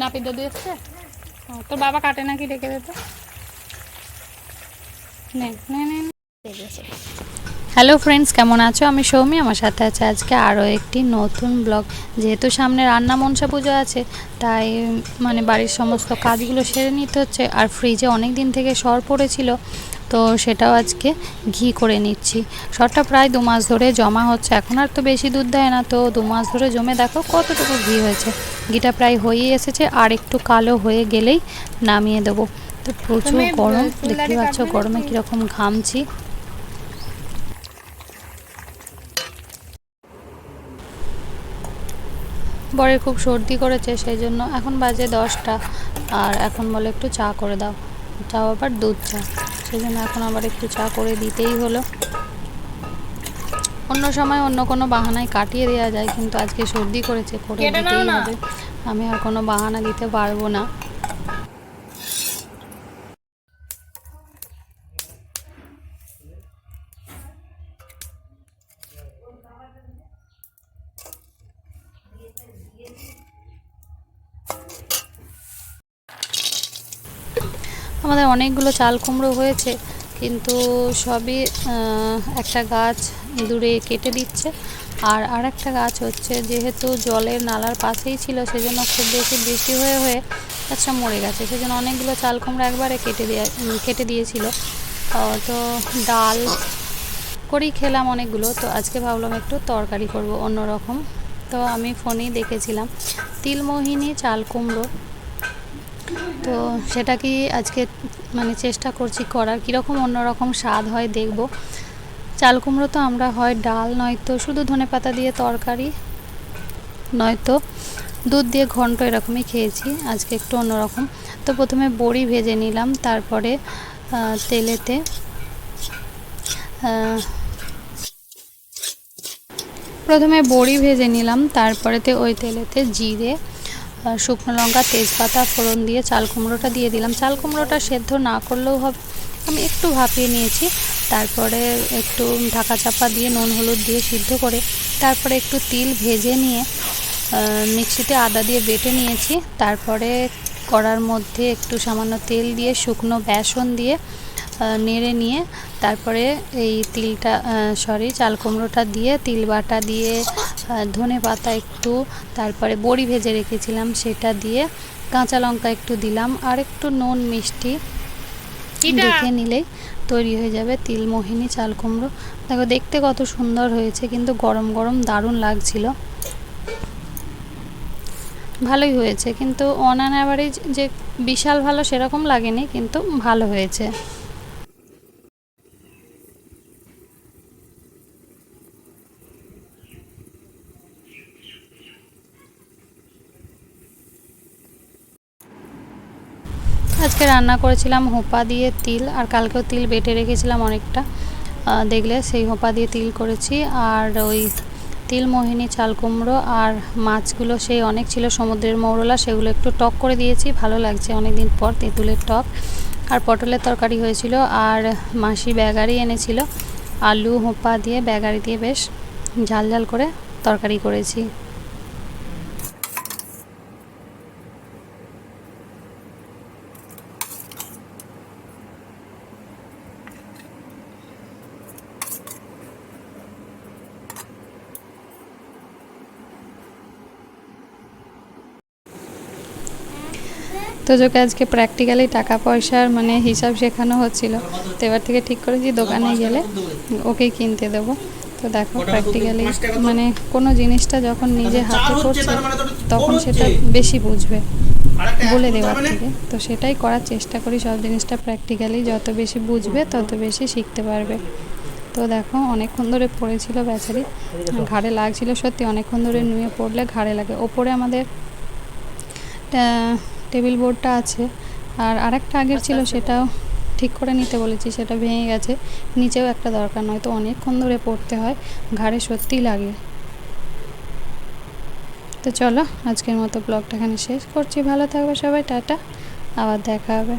নাপিত দাদু এসছে? তোর বাবা কাটে নাকি রেখে দিত নে নে নে। হ্যালো ফ্রেন্ডস কেমন আছো? আমি সৌমি আমার সাথে আছে আজকে আরও একটি নতুন ব্লগ। যেহেতু সামনে রান্না মনসা পুজো আছে তাই মানে বাড়ির সমস্ত কাজগুলো সেরে নিতে হচ্ছে। আর ফ্রিজে অনেক দিন থেকে সর পড়েছিল তো সেটাও আজকে ঘি করে নিচ্ছি। সরটা প্রায় দু মাস ধরে জমা হচ্ছে এখন আর তো বেশি দুধ দেয় না তো দু মাস ধরে জমে দেখো কতটুকু ঘি হয়েছে। ঘিটা প্রায় হয়েই এসেছে আর একটু কালো হয়ে গেলেই নামিয়ে দেবো। তো প্রচুর গরম দেখতে পাচ্ছ গরমে কীরকম ঘামছি। বরের খুব সর্দি করেছে সেই জন্য এখন বাজে দশটা। আর এখন বলে একটু চা করে দাও। চা আবার দুধ চা। সেই জন্য এখন আবার একটু চা করে দিতেই হলো। অন্য সময় অন্য কোনো বাহানায় কাটিয়ে দেওয়া যায় কিন্তু আজকে সর্দি করেছে করে দিতেই হবে। আমি আর কোনো বাহানা দিতে পারব না। আমাদের অনেকগুলো চাল কুমড়ো হয়েছে কিন্তু সবই একটা গাছ দূরে কেটে দিচ্ছে। আর আর একটা গাছ হচ্ছে যেহেতু জলের নালার পাশেই ছিল সেজন্য খুব বেশি বৃষ্টি হয়ে হয়ে গাছটা মরে গেছে। সেজন্য অনেকগুলো চাল কুমড়ো একবারে কেটে উম, কেটে দিয়েছিল। তো ডাল করেই খেলাম অনেকগুলো তো আজকে ভাবলাম একটু তরকারি করব অন্যরকম। তো আমি ফোনেই দেখেছিলাম। তিলমোহিনী চাল কুমড়ো। তো সেটা কি আজকে মানে চেষ্টা করছি করার, কীরকম অন্যরকম স্বাদ হয় দেখব। চাল কুমড়ো তো আমরা হয় ডাল, নয়তো শুধু ধনে পাতা দিয়ে তরকারি, নয়তো দুধ দিয়ে ঘন্ট এরকমই খেয়েছি, আজকে একটু অন্যরকম। তো প্রথমে বড়ি ভেজে নিলাম, তারপরে তেলেতে প্রথমে বড়ি ভেজে নিলাম, তারপরেতে ওই তেলেতে জিরে শুকনো লঙ্কা, তেজপাতা, ফোড়ন দিয়ে চাল কুমড়োটা দিয়ে দিলাম। চাল কুমড়োটা সেদ্ধ না করলেও হবে, আমি একটু ভাপিয়ে নিয়েছি। তারপরে একটু ঢাকা চাপা দিয়ে নুন, হলুদ দিয়ে সিদ্ধ করে তারপরে একটু তিল ভেজে নিয়ে মিক্সিতে আদা দিয়ে বেটে নিয়েছি। তারপরে কড়ার মধ্যে একটু সামান্য তেল দিয়ে শুকনো বেসন দিয়ে নেড়ে নিয়ে তারপরে এই তিলটা সরি চাল কুমড়োটা দিয়ে তিল বাটা দিয়ে ধনে পাতা একটু তারপরে বড়ি ভেজে রেখেছিলাম সেটা দিয়ে কাঁচা লঙ্কা একটু দিলাম আর একটু নুন মিষ্টি দেখে নিলেই তৈরি হয়ে যাবে তিলমোহিনী চাল কুমড়ো। দেখো দেখতে কত সুন্দর হয়েছে কিন্তু গরম গরম দারুণ লাগছিল। ভালোই হয়েছে কিন্তু অন অ্যান অ্যাভারেজ যে বিশাল ভালো সেরকম লাগেনি কিন্তু ভালো হয়েছে। আজকে রান্না করেছিলাম হোপা দিয়ে তিল, আর কালকেও তিল বেটে রেখেছিলাম অনেকটা। দেখলে সেই হোপা দিয়ে তিল করেছি, আর ওই তিল, মোহিনী, চাল কুমড়ো, আর মাছগুলো সেই অনেক ছিল সমুদ্রের মৌরলা, সেগুলো একটু টক করে দিয়েছি, ভালো লাগছে অনেক দিন পর তেঁতুলের টক। আর পটলের তরকারি হয়েছিল, আর মাসি ব্যাগারি এনেছিল, আলু, হোপা দিয়ে ব্যাগারি দিয়ে বেশ ঝাল ঝাল করে তরকারি করেছি। তো তোকে আজকে প্র্যাকটিক্যালি টাকা পয়সার মানে হিসাব শেখানো হচ্ছিল। তো এবার থেকে ঠিক করেছি দোকানে গেলে ওকেই কিনতে দেবো। তো দেখো প্র্যাকটিক্যালি মানে কোনো জিনিসটা যখন নিজে হাতে করছে, তখন সেটা বেশি বুঝবে বলে দেওয়ার থেকে। তো সেটাই করার চেষ্টা করি, সব জিনিসটা প্র্যাকটিক্যালি যত বেশি বুঝবে, তত বেশি শিখতে পারবে। তো দেখো অনেকক্ষণ ধরে পড়েছিল বেচারি, ঘাড়ে লাগছিল সত্যি, অনেকক্ষণ ধরে নুয়ে পড়লে ঘাড়ে লাগে। ওপরে আমাদের টেবিল বোর্ডটা আছে। আর আরেকটা আগের ছিল সেটাও ঠিক করে নিতে বলেছি সেটা ভেঙে গেছে। নিচেও একটা দরকার নয় তো অনেকক্ষণ ধরে পড়তে হয় ঘাড়ে সত্যিই লাগে। তো চলো আজকের মতো ব্লগটা এখানে শেষ করছি। ভালো থাকবে সবাই টাটা। আবার দেখা হবে।